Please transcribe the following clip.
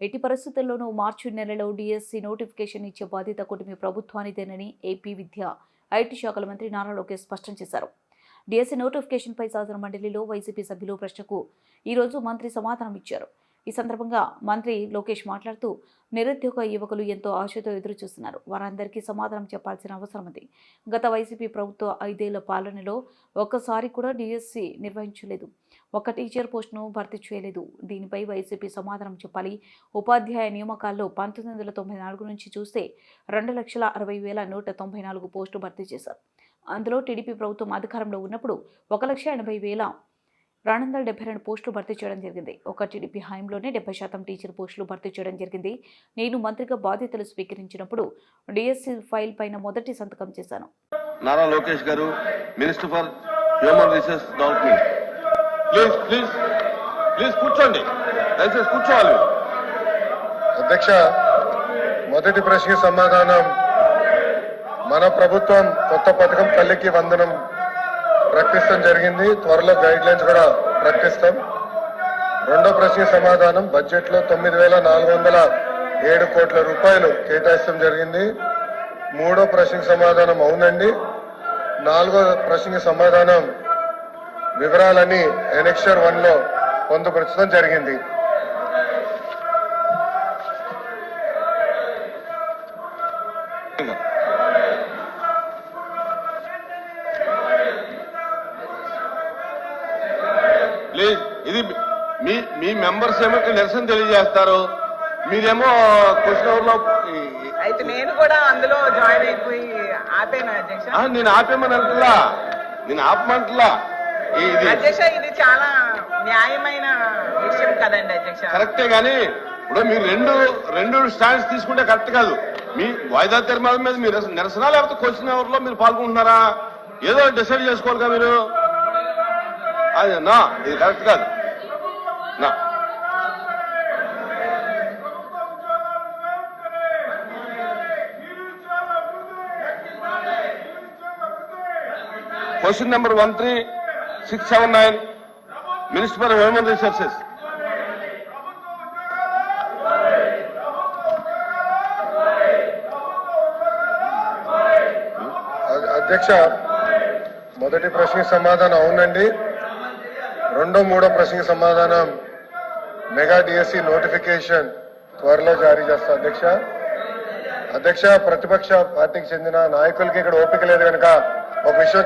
ఎట్టి పరిస్థితుల్లోనూ మార్చి నెలలో డిఎస్సి నోటిఫికేషన్ ఇచ్చే బాధ్యత కుటుంబ ప్రభుత్వానిదేనని ఏపీ విద్య ఐటీ శాఖల మంత్రి నారా లోకేష్ స్పష్టం చేశారు. డిఎస్సి నోటిఫికేషన్పై శాసన మండలిలో వైసీపీ సభ్యులు ప్రశ్నకు ఈరోజు మంత్రి సమాధానం ఇచ్చారు. ఈ సందర్భంగా మంత్రి లోకేష్ మాట్లాడుతూ నిరుద్యోగ యువకులు ఎంతో ఆశతో ఎదురు చూస్తున్నారు వారందరికీ సమాధానం చెప్పాల్సిన అవసరం ఉంది. గత వైసీపీ ప్రభుత్వ ఐదేళ్ళ పాలనలో ఒక్కసారి కూడా డిఎస్సి నిర్వహించలేదు. ఒక్క టీచర్ పోస్టును భర్తీ చేయలేదు. దీనిపై వైసీపీ సమాధానం చెప్పాలి. ఉపాధ్యాయ నియామకాల్లో పంతొమ్మిది వందల తొంభై నాలుగు నుంచి చూస్తే రెండు లక్షల అరవై వేల నూట తొంభై నాలుగు పోస్టులు భర్తీ చేశారు. అందులో టీడీపీ ప్రభుత్వం అధికారంలో ఉన్నప్పుడు ఒక లక్ష ఎనభై వేల రెండు వందల డెబ్బై రెండు పోస్టులు భర్తీ చేయడం జరిగింది. ఒక టీడీపీ హయాంలోనే డెబ్బై శాతం టీచర్ పోస్టులు భర్తీ చేయడం జరిగింది. నేను మంత్రిగా బాధ్యతలు స్వీకరించినప్పుడు డిఎస్సి ఫైల్ పైన మొదటి సంతకం చేశాను. Nara Lokesh garu minister for human resource development please please please కూర్చోండి. దయచేసి కూర్చోవాలి. అధ్యక్ష మొదటి ప్రశ్నకి సమాధానం మన ప్రభుత్వం కొత్త పథకం తల్లికి వందనం ప్రకటిస్తాం జరిగింది. త్వరలో గైడ్ లైన్స్ కూడా ప్రకటిస్తాం. రెండో ప్రశ్నకి సమాధానం బడ్జెట్లో తొమ్మిది వేల నాలుగు వందల ఏడు కోట్ల రూపాయలు కేటాయిస్తాం జరిగింది. మూడో ప్రశ్నకి సమాధానం అవునండి. నాలుగో ప్రశ్నకి సమాధానం వివరాలని ఎనెక్షర్ వన్లో పొందుపరచడం జరిగింది. ప్లీజ్ ఇది మీ మీ మెంబర్స్ ఏమో నిరసన తెలియజేస్తారు? మీరేమో క్వశ్చన్ అవర్లో ఈ- అయితే నేను కూడా అందులో జాయిన్ అయిపోయి ఆపేనా అధ్యక్ష. ఆ, నేను ఆపేమని అంటున్నా. నేను ఆపమంటున్నా. అధ్యక్ష ఇది చాలా న్యాయమైన విషయం కదండి అధ్యక్ష. కరెక్టే గానీ ఇప్పుడు మీరు రెండు రెండు స్టాండ్స్ తీసుకుంటే కరెక్ట్ కాదు. మీ వాయిదా తీర్మానం మీద మీరు నిరసన లేకపోతే క్వశ్చన్ అవర్లో మీరు పాల్గొంటున్నారా? ఏదో డిసైడ్ చేసుకోవాలి కదా మీరు. అది నా ఇది కరెక్ట్ కాదు. నా. Question number one three. Six seven nine minister for human resources అధ్యక్ష మొదటి ప్రశ్నకి సమాధానం అవునండి. రెండో మూడో ప్రశ్నకి సమాధానం మెగా డిఎస్సి నోటిఫికేషన్ త్వరలో జారీ చేస్తా అధ్యక్ష. అధ్యక్ష ప్రతిపక్ష పార్టీకి చెందిన నాయకులకి ఇక్కడ ఓపిక లేదు కనుక ఒక విషయం